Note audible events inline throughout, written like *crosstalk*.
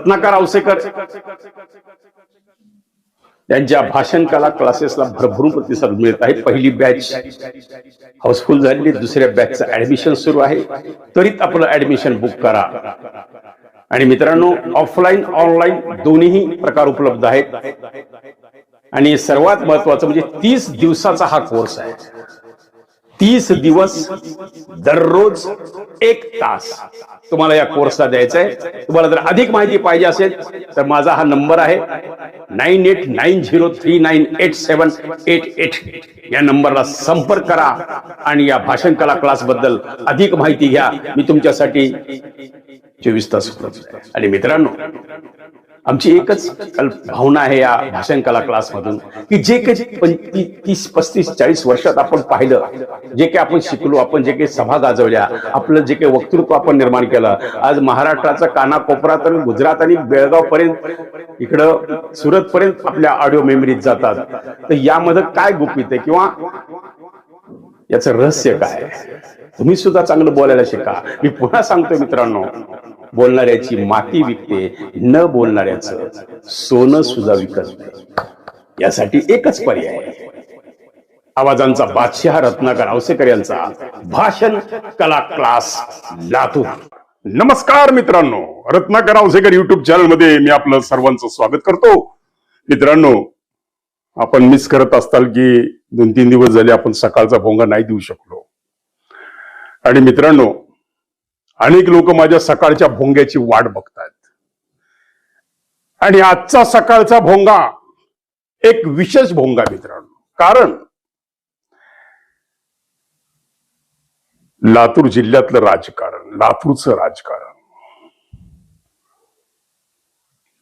रत्नाकर आवसेकर त्यांच्या भाषण कला क्लासेसला भरभरून प्रतिसाद मिळत आहे. पहिली बॅच हाऊसफुल झालेली दुसऱ्या बॅचचं ऍडमिशन सुरू आहे. त्वरित आपलं ऍडमिशन बुक करा. आणि मित्रांनो ऑफलाईन ऑनलाईन दोन्ही प्रकार उपलब्ध आहेत. आणि सर्वात महत्वाचं म्हणजे तीस दिवसाचा हा कोर्स आहे. तीस दिवस दररोज एक तास तुम्हाला या कोर्सला द्यायचा आहे तुम्हाला जर अधिक माहिती पाहिजे असेल तर माझा हा नंबर आहे nine eight nine zero three nine eight seven eight eight या नंबरला संपर्क करा आणि या भाषण कला क्लासबद्दल अधिक माहिती घ्या. मी तुमच्यासाठी चोवीस तास आणि मित्रांनो आमची एकच कल्प भावना आहे या भाषण कला क्लासमधून की जे काही पंचवीस तीस पस्तीस चाळीस वर्षात आपण पाहिलं जे काही आपण शिकलो आपण जे काही सभा गाजवल्या आपलं जे काही वक्तृत्व आपण निर्माण केलं आज महाराष्ट्राचा कानाकोपरात आणि गुजरात आणि बेळगाव पर्यंत इकडं सुरत पर्यंत आपल्या ऑडिओ मेमरीत जातात. तर यामध्ये काय गुपित आहे किंवा याचं रहस्य काय तुम्ही सुद्धा चांगलं बोलायला शिका. मी पुन्हा सांगतो मित्रांनो बोलणाऱ्याची माती विकते न बोलणाऱ्याचं सोनं सुद्धा विकत यासाठी एकच पर्याय आवाजांचा बादशाह रत्नाकर आवसेकर यांचा भाषण कला क्लास लातूर. नमस्कार मित्रांनो रत्नाकर आवसेकर युट्यूब चॅनलमध्ये मी आपलं सर्वांचं स्वागत करतो. मित्रांनो आपण मिस करत असताल की दोन तीन दिवस झाले आपण सकाळचा भोंगा नाही देऊ शकलो. आणि मित्रांनो अनेक लोक माझ्या सकाळच्या भोंग्याची वाट बघतायत. आणि आजचा सकाळचा भोंगा एक विशेष भोंगा मित्रांनो. कारण लातूर जिल्ह्यातलं राजकारण लातूरचं राजकारण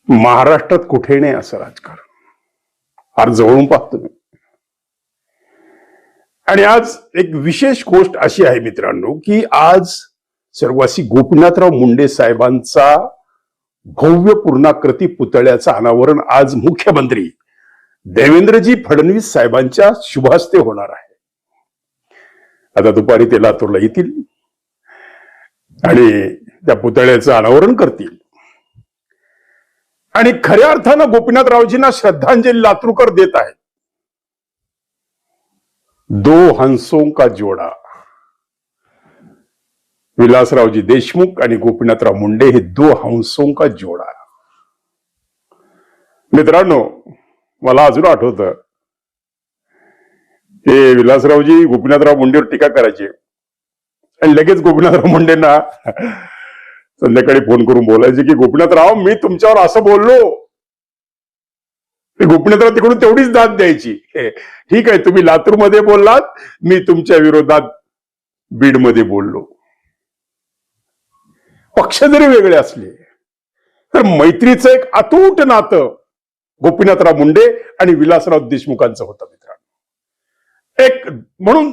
महाराष्ट्रात कुठे नाही असं राजकारण. फार जवळून पाहतो मी. आणि आज एक विशेष गोष्ट अशी आहे मित्रांनो की आज सर्वासी गोपीनाथराव मुंडे साहेबांचा भव्य पूर्णाकृती पुतळ्याचं अनावरण आज मुख्यमंत्री देवेंद्रजी फडणवीस साहेबांच्या शुभास्ते होणार आहे. आता दुपारी ते लातूरला येतील आणि त्या पुतळ्याचं अनावरण करतील. आणि खऱ्या अर्थानं गोपीनाथरावजींना श्रद्धांजली लातूरकर देत आहेत. दो हंसों का जोडा. विलासरावजी देशमुख आणि गोपीनाथराव मुंडे हे दो हंसों का जोडा. मित्रांनो मला अजून आठवत ते विलासरावजी गोपीनाथराव मुंडेवर टीका करायचे. आणि लगेच गोपीनाथराव मुंडेंना संध्याकाळी फोन करून बोलायचे की गोपीनाथराव मी तुमच्यावर असं बोललो. ते गोपीनाथराव तिकडून तेवढीच दाद द्यायची. ठीक आहे तुम्ही लातूरमध्ये बोललात मी तुमच्या विरोधात बीडमध्ये बोललो. पक्ष जरी वेगळे असले तर मैत्रीचं एक अतूट नातं गोपीनाथराव मुंडे आणि विलासराव देशमुखांचं होतं मित्रांनो. एक म्हणून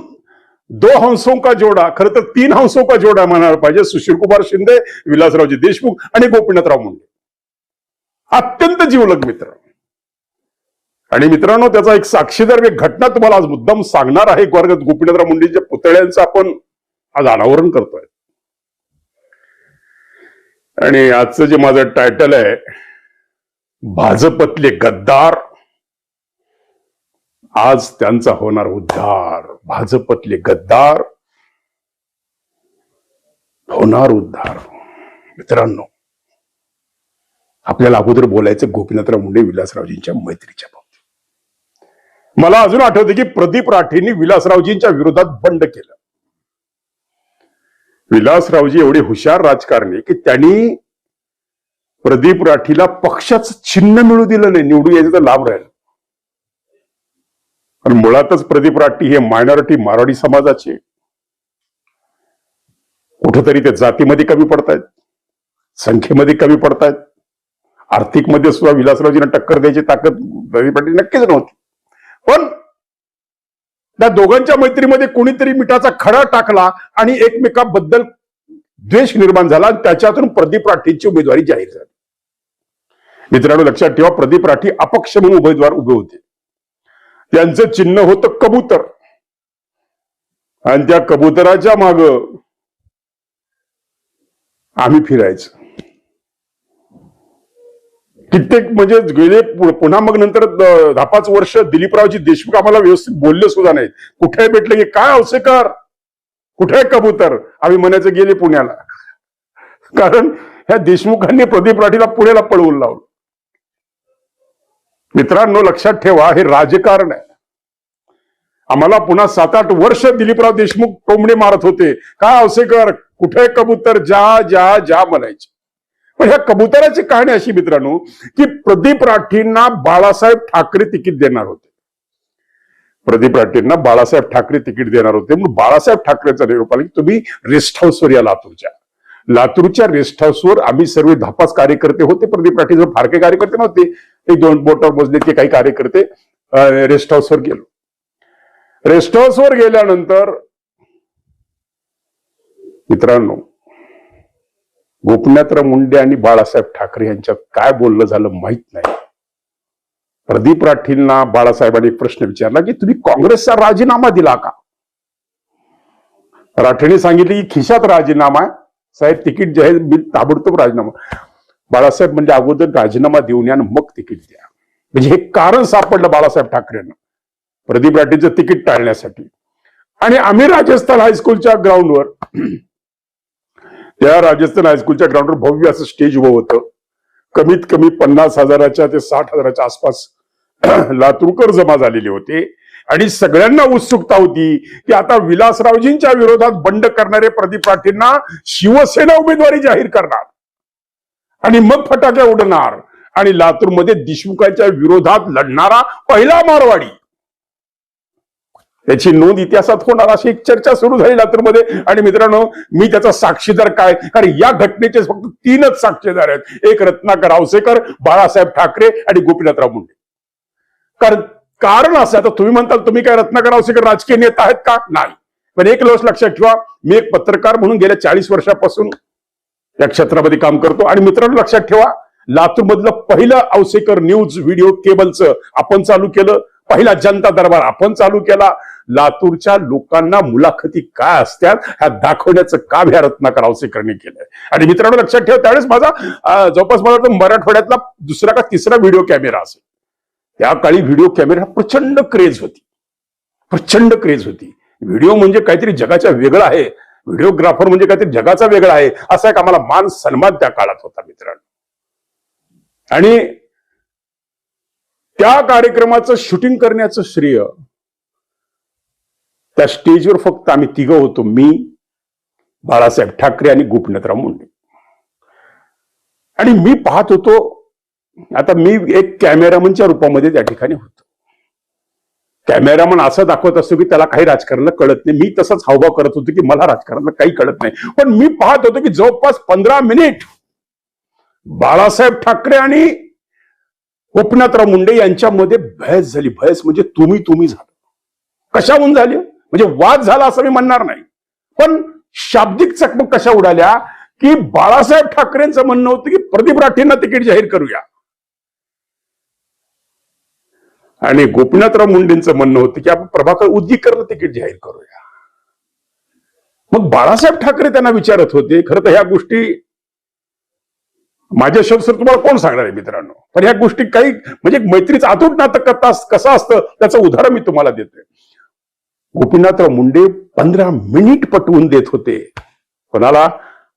दो हंसों का जोडा खरं तर तीन हंसों का जोडा म्हणायला पाहिजे सुशील कुमार शिंदे विलासरावजी देशमुख आणि गोपीनाथराव मुंडे. अत्यंत जीवलग मित्र. आणि मित्रांनो त्याचा एक साक्षीदार एक घटना तुम्हाला आज मुद्दाम सांगणार आहे. वर्गात गोपीनाथराव मुंडेच्या पुतळ्यांचं आपण आज अनावरण करतोय. आणि आजचं जे माझं टायटल आहे भाजपतले गद्दार आज त्यांचा होणार उद्धार. भाजपतले गद्दार होणार उद्धार. मित्रांनो आपल्याला अगोदर बोलायचं गोपीनाथराव मुंडे विलासरावजींच्या मैत्रीच्या बाबतीत. मला अजून आठवतं की प्रदीप राठेंनी विलासरावजींच्या विरोधात बंड केलं. विलासरावजी एवढे हुशार राजकारणी की त्यांनी प्रदीप राठीला पक्षाचं चिन्ह मिळू दिलं नाही निवडून यायचा लाभ राहील. आणि मुळातच प्रदीप राठी हे मायनॉरिटी मारवाडी समाजाचे कुठंतरी ते जातीमध्ये कमी पडतायत संख्येमध्ये कमी पडतायत. आर्थिकमध्ये सुद्धा विलासरावजींना टक्कर द्यायची ताकद प्रदीप राठी नक्कीच नव्हती. पण त्या दोघांच्या मैत्रीमध्ये कोणीतरी मिठाचा खडा टाकला आणि एकमेकाबद्दल द्वेष निर्माण झाला आणि त्याच्यातून प्रदीप राठीची उमेदवारी जाहीर झाली. मित्रांनो लक्षात ठेवा प्रदीप राठी अपक्ष म्हणून उमेदवार उभे होते. त्यांचं चिन्ह होतं कबूतर. आणि त्या कबुतराच्या माग आम्ही फिरायचं. कित्येक म्हणजे गेले पु- पुन्हा मग नंतर द- दहा पाच वर्ष दिलीपरावजी देशमुख आम्हाला व्यवस्थित बोलले सुद्धा नाहीत. कुठे भेटले की काय अवसेकर? कुठे कबूतर? आम्ही म्हणायचं गेले पुण्याला. कारण ह्या देशमुखांनी प्रदीप राठीला पुण्याला पळवून लावलं. मित्रांनो लक्षात ठेवा हे राजकारण आहे. आम्हाला पुन्हा सात आठ वर्ष दिलीपराव देशमुख टोमणे मारत होते. काय अवसेकर? कुठे कबूतर? जा जा जा म्हणायचे. पण ह्या कबुतराची कहाणी अशी मित्रांनो की प्रदीप राठींना बाळासाहेब ठाकरे तिकीट देणार होते. प्रदीप राठींना बाळासाहेब ठाकरे तिकीट देणार होते. म्हणून बाळासाहेब ठाकरेचा निरोप आला की तुम्ही रेस्ट हाऊसवर या लातूरच्या. लातूरच्या रेस्ट हाऊसवर आम्ही सर्व धापास कार्यकर्ते होते. प्रदीप राठीचे फारके कार्यकर्ते नव्हते. एक दोन बोटावर मोजले की काही कार्यकर्ते रेस्ट हाऊसवर गेलो. रेस्ट हाऊसवर गेल्यानंतर मित्रांनो गोपीनाथराव मुंडे आणि बाळासाहेब ठाकरे यांच्यात काय बोललं झालं माहीत नाही. प्रदीप राठींना बाळासाहेबांनी एक प्रश्न विचारला की तुम्ही काँग्रेसचा राजीनामा दिला का? राठेने सांगितले की खिशात राजीनामा आहे. साहेब तिकीट जे आहे मी ताबडतोब राजीनामा बाळासाहेब म्हणजे अगोदर राजीनामा देऊन या मग तिकीट द्या. म्हणजे हे कारण सापडलं बाळासाहेब ठाकरेंना. प्रदीप राठीचं तिकीट टाळण्यासाठी. आणि आम्ही राजस्थान हायस्कूलच्या ग्राउंडवर त्या राजस्थान हायस्कूलच्या ग्राउंडवर भव्य असं स्टेज उभं होतं. कमीत कमी पन्नास हजाराच्या ते साठ हजाराच्या आसपास *clears throat* लातूरकर जमा झालेले होते. आणि सगळ्यांना उत्सुकता होती की आता विलासरावजींच्या विरोधात बंड करणारे प्रदीप पाटीलना शिवसेना उमेदवारी जाहीर करणार. आणि मग फटाके उडणार. आणि लातूरमध्ये देशमुखांच्या विरोधात लढणारा पहिला मारवाडी. त्याची नोंद इतिहासात होणार अशी एक चर्चा सुरू झाली लातूरमध्ये. आणि मित्रांनो मी त्याचा साक्षीदार काय? कारण या घटनेचे फक्त तीनच साक्षीदार आहेत. एक रत्नाकर आवसेकर बाळासाहेब ठाकरे आणि गोपीनाथराव मुंडे. कारण कारण असं आता तुम्ही म्हणताल तुम्ही काय रत्नाकर आवसेकर राजकीय नेता आहेत का? नाही. पण एक लस लक्षात ठेवा मी एक पत्रकार म्हणून गेल्या चाळीस वर्षापासून या क्षेत्रामध्ये काम करतो. आणि मित्रांनो लक्षात ठेवा लातूर मधलं पहिलं आवसेकर न्यूज व्हिडिओ केबलचं आपण चालू केलं. पहिला जनता दरबार आपण चालू केला. लातूरच्या लोकांना मुलाखती काय असतात ह्या दाखवण्याचं काम ह्या रत्नाकर आवसेकरांनी केलंय. आणि मित्रांनो लक्षात ठेवा त्यावेळेस माझा जवळपास मला वाटतं मराठवाड्यातला दुसरा का तिसरा व्हिडिओ कॅमेरा असेल. त्या काळी व्हिडिओ कॅमेरा प्रचंड क्रेज होती. प्रचंड क्रेज होती. व्हिडिओ म्हणजे काहीतरी जगाच्या वेगळं आहे. व्हिडिओग्राफर म्हणजे काहीतरी जगाचा वेगळा आहे. असा एक आम्हाला मान सन्मान त्या काळात होता मित्रांनो. आणि त्या कार्यक्रमाचं शूटिंग करण्याचं श्रेय त्या स्टेजवर फक्त आम्ही तिघं होतो मी बाळासाहेब ठाकरे आणि गोपीनाथराव मुंडे. आणि मी पाहत होतो आता मी एक कॅमेरामनच्या रूपामध्ये त्या ठिकाणी होतो. कॅमेरामन असं दाखवत असतो की त्याला काही राजकारणाला कळत नाही. मी तसंच हावभाव करत होतो की मला राजकारणाला काही कळत नाही. पण मी पाहत होतो की जवळपास पंधरा मिनिट बाळासाहेब ठाकरे आणि गोपीनाथराव मुंडे यांच्यामध्ये बहस झाली. भयस म्हणजे तुम्ही तुम्ही झालं. कशाहून झाली? म्हणजे वाद झाला असं मी म्हणणार नाही. पण शाब्दिक चकमक कशा उडाल्या की बाळासाहेब ठाकरेंचं म्हणणं होतं की प्रदीप राठेंना तिकीट जाहीर करूया. आणि गोपीनाथराव मुंडेंचं म्हणणं होतं की आपण प्रभाकर उद्दीकरला तिकीट जाहीर करूया. मग बाळासाहेब ठाकरे त्यांना विचारत होते खरं तर ह्या गोष्टी माझ्या शब्द सर तुम्हाला कोण सांगणार आहे मित्रांनो? पण ह्या गोष्टी काही म्हणजे मैत्रीचं अतूट नातं कथा कसं असतं त्याचं उदाहरण मी तुम्हाला देतोय. गोपीनाथराव मुंडे पंधरा मिनिट पटवून देत होते. कोणाला?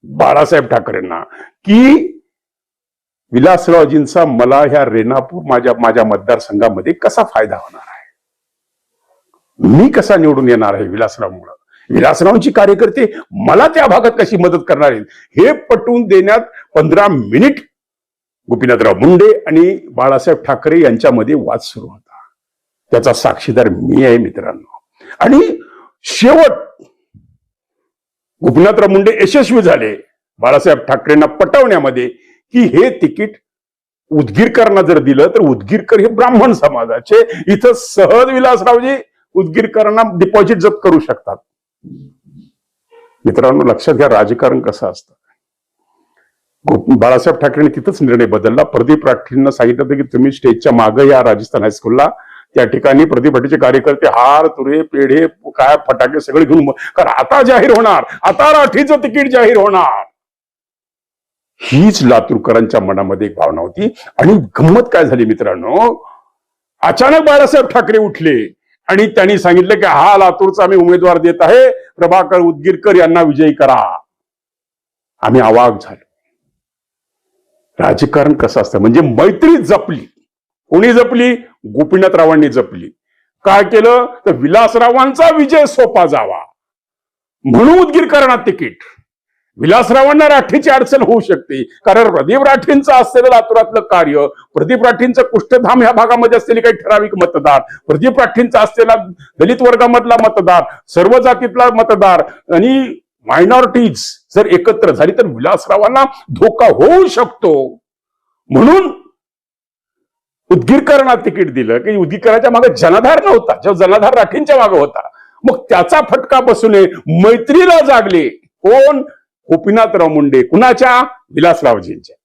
बाळासाहेब ठाकरेंना. की विलासरावजींचा मला ह्या रेणापूर माझ्या माझ्या मतदारसंघामध्ये कसा फायदा होणार आहे? मी कसा निवडून येणार आहे विलासरावमुळं? विलासरावांची कार्यकर्ते मला त्या भागात कशी मदत करणार आहेत? हे पटवून देण्यात पंधरा मिनिट गोपीनाथराव मुंडे आणि बाळासाहेब ठाकरे यांच्यामध्ये वाद सुरू होता. त्याचा साक्षीदार मी आहे मित्रांनो. आणि शेवट गोपीनाथराव मुंडे यशस्वी झाले. बाळासाहेब ठाकरेंना पटवण्यामध्ये की हे तिकीट उदगीरकरांना जर दिलं तर उदगीरकर हे ब्राह्मण समाजाचे इथं सहज विलासरावजी उदगीरकरांना डिपॉझिट जप्त करू शकतात. मित्रांनो लक्षात घ्या राजकारण कसं असतं. बाळासाहेब ठाकरेंनी तिथंच निर्णय बदलला. प्रदीप राठींना सांगितलं होतं की तुम्ही स्टेजच्या मागे या राजस्थान हायस्कूलला त्या ठिकाणी प्रतिभटीचे कार्यकर्ते हार तुरे पेढे काय फटाके सगळे घेऊन कारण आता जाहीर होणार. आता राठीचं तिकीट जाहीर होणार. हीच लातूरकरांच्या मनामध्ये एक भावना होती. आणि गंमत काय झाली मित्रांनो? अचानक बाळासाहेब ठाकरे उठले आणि त्यांनी सांगितलं की हा लातूरचा आम्ही उमेदवार देत आहे. प्रभाकर उदगीरकर यांना विजयी करा. आम्ही आवाक झालो. राजकारण कसं असतं? म्हणजे मैत्री जपली. कोणी जपली? गोपीनाथरावांनी जपली. काय केलं? तर विलासरावांचा विजय सोपा जावा. म्हणून उदगीरकरांना तिकीट. विलासरावांना राठीची अडचण होऊ शकते. कारण प्रदीप राठींचं असलेलं लातुरातलं कार्य प्रदीप राठींचं कुष्ठधाम ह्या भागामध्ये असलेले काही ठराविक मतदार प्रदीप राठींचा असलेला दलित वर्गामधला मतदार सर्व जातीतला मतदार आणि मायनॉरिटीज जर एकत्र झाली तर विलासरावांना धोका होऊ शकतो. म्हणून उदगीरकरांना तिकीट दिलं की उदगीरकरांच्या मागे जनाधार नव्हता जेव्हा जनाधार राठींच्या मागे होता. मग त्याचा फटका बसू नये मैत्रीला जागले. कोण? गोपीनाथराव मुंडे. कुणाच्या? विलासरावजींच्या.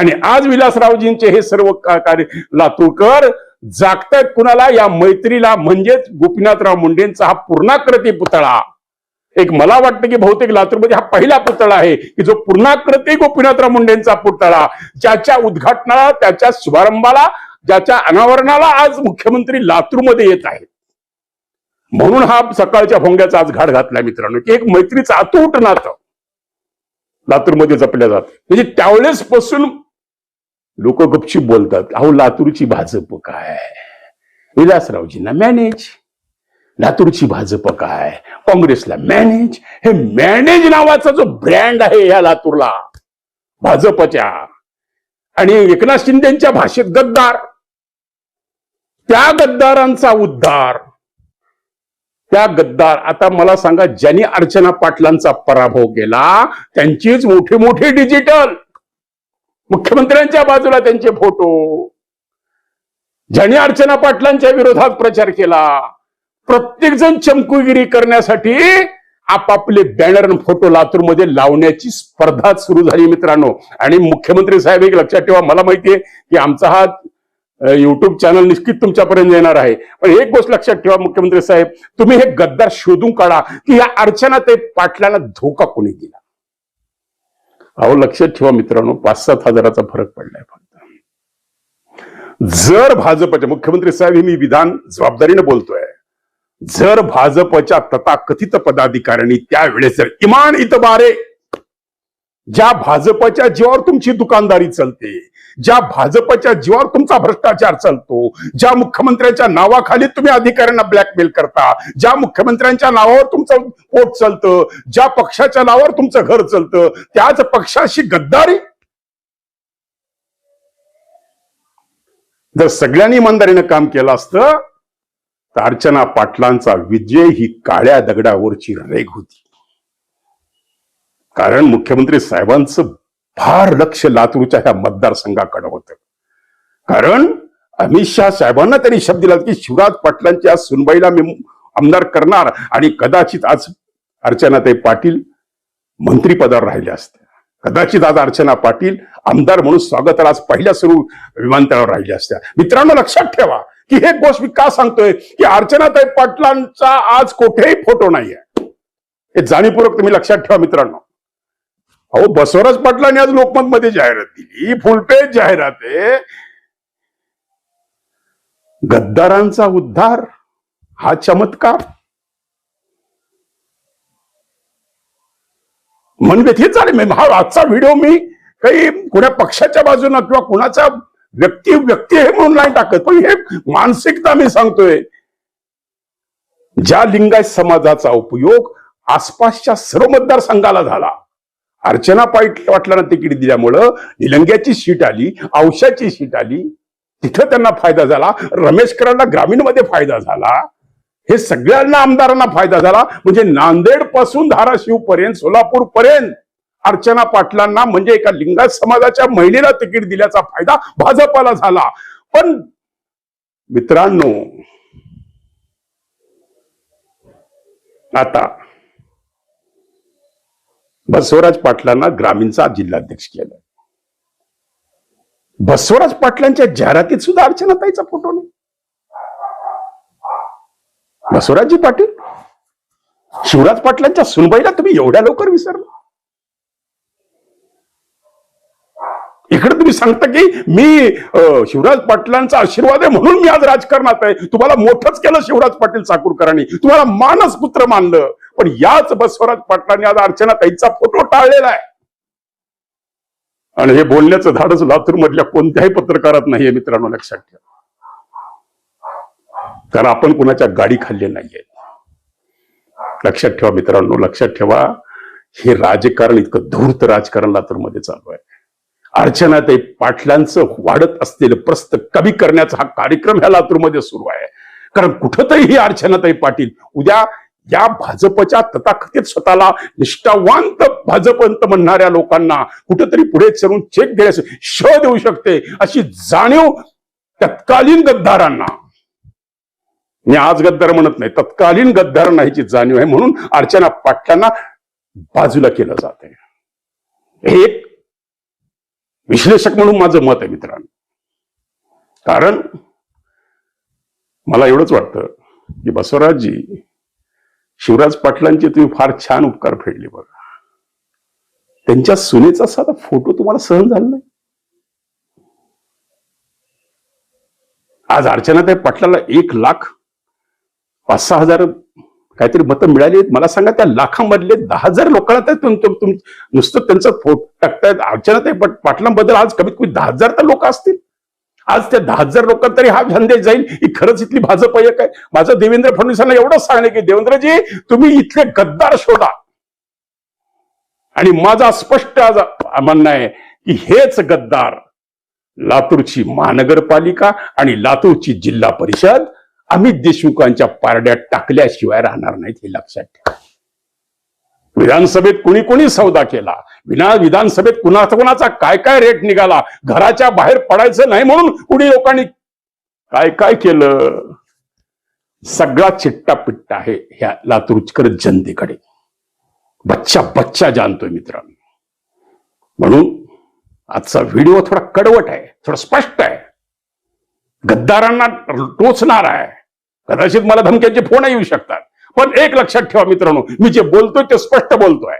आणि आज विलासरावजींचे हे सर्व कार्य लातूरकर जागतायत कुणाला? या मैत्रीला म्हणजेच गोपीनाथराव मुंडेंचा हा पूर्णाकृती पुतळा. एक मला वाटतं की बहुतेक लातूरमध्ये हा पहिला पुतळा आहे की जो पूर्णाकृती गोपीनाथराव मुंडेंचा पुतळा. ज्याच्या उद्घाटनाला त्याच्या शुभारंभाला ज्याच्या अनावरणाला आज मुख्यमंत्री लातूरमध्ये येत आहेत. म्हणून हा सकाळच्या भोंग्याचा आज घाट घातला मित्रांनो की एक मैत्रीचं अतूट नातं लातूरमध्ये जपल्या जात. म्हणजे त्यावेळेस पासून लोक गपशीप बोलतात अहो लातूरची भाजप काय? विलासरावजींना मॅनेज. लातूरची भाजप काय? काँग्रेसला मॅनेज हे मॅनेज नावाचा जो ब्रँड आहे या लातूरला. भाजपच्या. आणि एकनाथ शिंदेच्या भाषेत गद्दार. त्या गद्दारांचा उद्धार. त्या गद्दार आता मला सांगा ज्यांनी अर्चना पाटलांचा पराभव केला त्यांचीच मोठे मोठे डिजिटल मुख्यमंत्र्यांच्या बाजूला त्यांचे फोटो ज्यांनी अर्चना पाटलांच्या विरोधात प्रचार केला. प्रत्येकजण चमकुगिरी करण्यासाठी आपापले बॅनर आणि फोटो लातूरमध्ये लावण्याची स्पर्धा सुरू झाली मित्रांनो. आणि मुख्यमंत्री साहेब एक लक्षात ठेवा मला माहितीये की आमचा हा युट्यूब चॅनल निश्चित तुमच्यापर्यंत येणार आहे. पण एक गोष्ट लक्षात ठेवा मुख्यमंत्री साहेब तुम्ही हे गद्दार शोधून काढा की या अर्चना ते पाटलांना धोका कोणी दिला? अहो लक्षात ठेवा मित्रांनो पाच सात हजाराचा फरक पडलाय फक्त. जर भाजपच्या मुख्यमंत्री साहेब हे मी विधान जबाबदारीने बोलतोय जर भाजपच्या तथाकथित पदाधिकाऱ्यांनी त्यावेळेस जर इमान इतबारे ज्या भाजपच्या जीवावर तुमची दुकानदारी चालते ज्या भाजपच्या जीवावर तुमचा भ्रष्टाचार चालतो ज्या मुख्यमंत्र्यांच्या नावाखाली तुम्ही अधिकाऱ्यांना ब्लॅकमेल करता ज्या मुख्यमंत्र्यांच्या नावावर तुमचं पोट चालतं ज्या पक्षाच्या नावावर तुमचं घर चालतं त्याच पक्षाशी गद्दारी. जर सगळ्यांनी इमानदारीनं काम केलं असतं अर्चना पाटलांचा विजय ही काळ्या दगडावरची रेग होती. कारण मुख्यमंत्री साहेबांचं फार लक्ष लातूरच्या ह्या मतदारसंघाकडे होतं. कारण अमित शहा साहेबांना त्यांनी शब्द दिला की शिवराज पाटलांच्या सुनबाईला मी आमदार करणार आणि कदाचित आज अर्चनाताई पाटील मंत्रीपदावर राहिले असते. कदाचित आज अर्चना पाटील आमदार म्हणून स्वागताला आज पहिल्या सुरू विमानतळावर राहिल्या असत्या मित्रांनो लक्षात ठेवा की हे गोष्ट मी का सांगतोय? की अर्चनाताई पाटलांचा आज कुठेही फोटो नाहीये. हे जाणीवपूर्वक तुम्ही लक्षात ठेवा मित्रांनो. अहो बसवराज पाटलांनी आज लोकमत मध्ये जाहिरात दिली. फुलपेज जाहिरात आहे. गद्दारांचा उद्धार हा चमत्कार. म्हणजे हे चालेल. हा आजचा व्हिडिओ मी काही कुण्या पक्षाच्या बाजूनं किंवा कुणाचा व्यक्ती व्यक्ती हे म्हणून नाही टाकत. पण हे मानसिकता मी सांगतोय ज्या लिंगायत समाजाचा उपयोग आसपासच्या सर्व मतदारसंघाला झाला. अर्चना पाईट वाटल्यानं तिकीट दिल्यामुळं निलंग्याची सीट आली औषाची सीट आली. तिथं त्यांना फायदा झाला रमेशकरांना ग्रामीणमध्ये फायदा झाला. हे सगळ्यांना आमदारांना फायदा झाला. म्हणजे नांदेडपासून धाराशिव पर्यंत सोलापूर पर्यंत अर्चना पाटलांना म्हणजे एका लिंगायत समाजाच्या महिलेला तिकीट दिल्याचा फायदा भाजपाला झाला. पण मित्रांनो आता बसवराज पाटलांना ग्रामीणचा जिल्हाध्यक्ष केलं बसवराज पाटलांच्या जाहिरातीत सुद्धा अर्चनाताईचा फोटो नाही. बसवराजजी पाटील? शिवराज पाटलांच्या सुनबाईला तुम्ही एवढ्या लवकर विसरला इकडे तुम्ही सांगता की मी शिवराज पाटलांचा आशीर्वाद आहे म्हणून मी आज राजकारणात आहे. तुम्हाला मोठंच केलं शिवराज पाटील चाकूरकरांनी तुम्हाला मानस पुत्र मानलं. पण याच बसवराज पाटलांनी आज अर्चना ताईचा फोटो टाळलेला आहे. आणि हे बोलण्याचं धाडस लातूर मधल्या कोणत्याही पत्रकारात नाहीये मित्रांनो लक्षात ठेवा. कारण आपण कुणाच्या गाडी खाल्ली नाहीये. लक्षात ठेवा मित्रांनो लक्षात ठेवा. हे राजकारण इतकं धूर्त राजकारण लातूरमध्ये चालू आहे. अर्चनाताई पाटलांचं वाढत असलेलं प्रस्त कमी करण्याचा हा कार्यक्रम ह्या लातूरमध्ये सुरू आहे. कारण कुठंतरी ही अर्चनाताई पाटील उद्या या भाजपच्या तथाकथित स्वतःला निष्ठावांत भाजपंत म्हणणाऱ्या लोकांना कुठंतरी पुढे चरून चेक देण्यास श देऊ शकते अशी जाणीव तत्कालीन गद्दारांना. मी आज गद्दार म्हणत नाही तत्कालीन गद्दारांना ह्याची जाणीव आहे म्हणून अर्चना पाटलांना बाजूला केलं जात आहे. हे एक विश्लेषक म्हणून माझं मत आहे मित्रांनो. कारण मला एवढंच वाटतं की बसवराजजी शिवराज पाटलांचे तुम्ही फार छान उपकार फेडले बघा. त्यांच्या सुनेचा साधा फोटो तुम्हाला सहन झाला नाही. आज अर्चनाताई पाटलाला एक लाख पाच सहा हजार काहीतरी मतं मिळाली मला सांगा त्या लाखांमधले दहा हजार लोकांना तर तुम- तुम- तुम- नुसतं त्यांचं फोट टाकतायत आहे पट पाटलांबद्दल आज कमीत कमी दहा हजार तर लोक असतील. आज त्या दहा हजार लोकांना तरी हा संदेश जाईल. ही खरंच इथली भाजप एक आहे. माझं देवेंद्र फडणवीसांना एवढंच सांगणे की देवेंद्रजी तुम्ही इथले गद्दार शोधा. आणि माझा स्पष्ट आज म्हणणं आहे की हेच गद्दार लातूरची महानगरपालिका आणि लातूरची जिल्हा परिषद अमित देशमुखांच्या पारड्यात टाकल्याशिवाय राहणार नाहीत हे लक्षात ठेवा. विधानसभेत कुणी कुणी सौदा केला? विना विधानसभेत कुणाचा कुणाचा काय काय रेट निघाला? घराच्या बाहेर पडायचं नाही म्हणून कुणी लोकांनी काय काय केलं? सगळा चिट्टा पिट्टा आहे ह्या लातूरकर जनतेकडे. बच्चा बच्चा जाणतोय मित्रांनो. म्हणून आजचा व्हिडिओ थोडा कडवट आहे थोडा स्पष्ट आहे. गद्दारांना टोचणार आहे. कदाचित मला धमक्यांचे फोन येऊ शकतात. पण एक लक्षात ठेवा मित्रांनो मी जे बोलतोय ते स्पष्ट बोलतोय.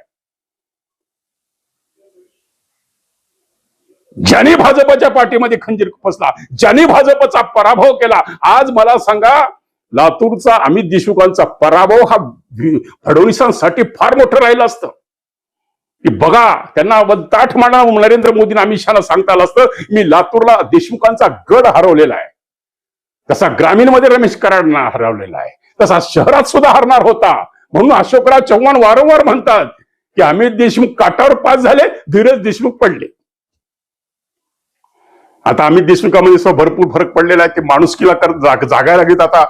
ज्याने भाजपच्या पाठीमध्ये खंजीर फसला ज्याने भाजपचा पराभव केला आज मला सांगा लातूरचा अमित देशमुखांचा पराभव हा फडणवीसांसाठी फार मोठं राहिलं असतं. की बघा त्यांना ताठ मांडा नरेंद्र मोदींना अमित शहाला सांगता आलं असतं मी लातूरला देशमुखांचा गड हरवलेला आहे. तसा ग्रामीणमध्ये रमेश कराडना हरवलेला आहे. तसा शहरात सुद्धा हरणार होता. म्हणून अशोकराव चव्हाण वारंवार म्हणतात की अमित देशमुख काटावर पास झाले धीरज देशमुख पडले. आता अमित देशमुखामध्ये भरपूर फरक पडलेला आहे की माणुसकीला तर जाग- जागायला घेत आता.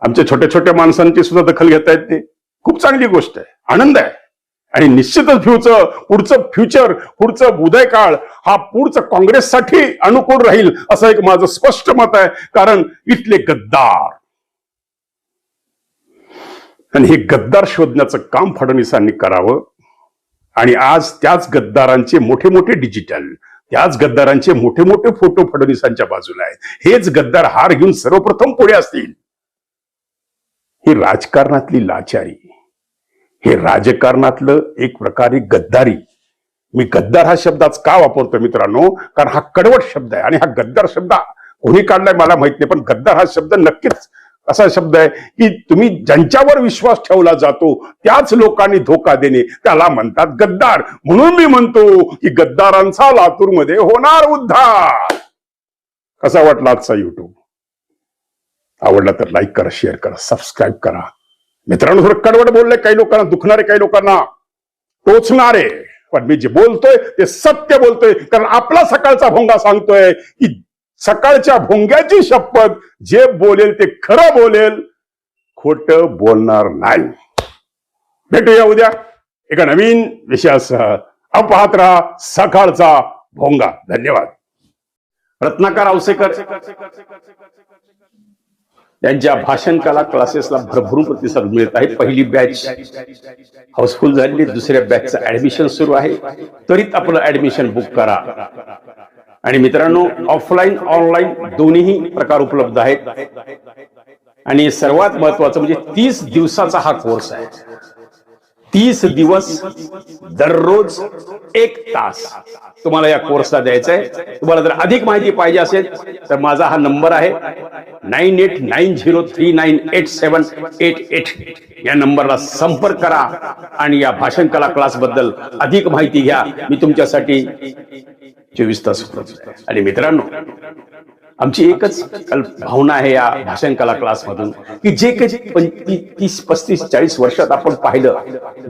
आमच्या छोट्या छोट्या माणसांची सुद्धा दखल घेता येते ते खूप चांगली गोष्ट आहे. आनंद आहे. आणि निश्चितच फ्युचर पुढचं फ्युचर पुढचं उदयकाळ हा पुढचं काँग्रेससाठी अनुकूल राहील असं एक माझं स्पष्ट मत आहे. कारण इथले गद्दार आणि हे गद्दार शोधण्याचं काम फडणवीसांनी करावं. आणि आज त्याच गद्दारांचे मोठे मोठे डिजिटल त्याच गद्दारांचे मोठे मोठे फोटो फडणवीसांच्या बाजूला आहेत. हेच गद्दार हार घेऊन सर्वप्रथम पुढे असतील. ही राजकारणातली लाचारी. हे राजकारणातलं एक प्रकारे गद्दारी. मी गद्दार हा शब्द आज का वापरतो मित्रांनो? कारण हा कडवट शब्द आहे आणि हा गद्दार शब्द कोणी काढलाय मला माहीत नाही पण गद्दार हा शब्द नक्कीच असा शब्द आहे की तुम्ही ज्यांच्यावर विश्वास ठेवला जातो त्याच लोकांनी धोका देणे. त्याला म्हणतात गद्दार. म्हणून मी म्हणतो की गद्दारांचा लातूरमध्ये होणार उद्धार. कसा वाटला आजचा युट्यूब आवडला तर लाईक करा शेअर करा सबस्क्राईब करा. मित्रांनो थोडं कडवड बोलले काही लोकांना दुखणारे काही लोकांना. टोचणारे. पण मी जे बोलतोय ते सत्य बोलतोय. कारण आपला सकाळचा भोंगा सांगतोय की सकाळच्या भोंग्याची शपथ जे बोलेल ते खरं बोलेल. खोट बोलणार नाही. भेटूया उद्या एका नवीन विषयासह. अपाहत राहा सकाळचा भोंगा. धन्यवाद. रत्नाकर औसेकर त्यांच्या भाषण कला क्लासेसला भरभरून प्रतिसाद मिळत आहे. पहिली बॅच हाऊसफुल झालेली दुसऱ्या बॅचचं ऍडमिशन सुरू आहे. त्वरित आपलं ऍडमिशन बुक करा. आणि मित्रांनो ऑफलाईन ऑनलाईन दोन्ही प्रकार उपलब्ध आहेत. आणि सर्वात महत्वाचं म्हणजे तीस दिवसाचा हा कोर्स आहे. तीस दिवस दररोज एक तास. तुम्हाला या कोर्सला द्यायचा आहे. तुम्हाला जर अधिक माहिती पाहिजे असेल तर माझा हा नंबर आहे nine eight nine zero three nine eight seven eight eight या नंबरला संपर्क करा आणि या भाषण कला क्लासबद्दल अधिक माहिती घ्या. मी तुमच्यासाठी चोवीस तास आणि मित्रांनो आमची एकच भावना आहे या भाषण कला क्लास मधून की जे काही पंचवीस तीस पस्तीस चाळीस वर्षात आपण पाहिलं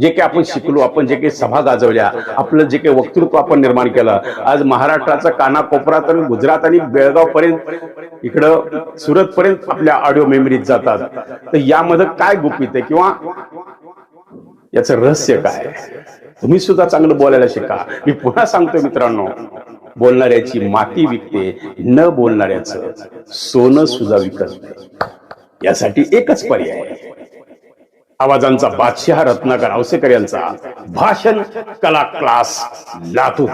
जे काही आपण शिकलो आपण जे काही सभा गाजवल्या आपलं जे काही वक्तृत्व आपण निर्माण केलं आज महाराष्ट्राचा कानाकोपरा तर गुजरात आणि बेळगाव पर्यंत इकडं सुरत पर्यंत आपल्या ऑडिओ मेमरीत जातात. तर यामध्ये काय गुपित आहे किंवा याचं रहस्य काय तुम्ही सुद्धा चांगलं बोलायला शिका. मी पुन्हा सांगतो मित्रांनो बोलणाऱ्याची माती विकते न बोलणाऱ्याचं सोनं सुद्धा विकत यासाठी एकच पर्याय आवाजांचा बादशाह रत्नाकर आवसेकर यांचा भाषण कला क्लास लातूर.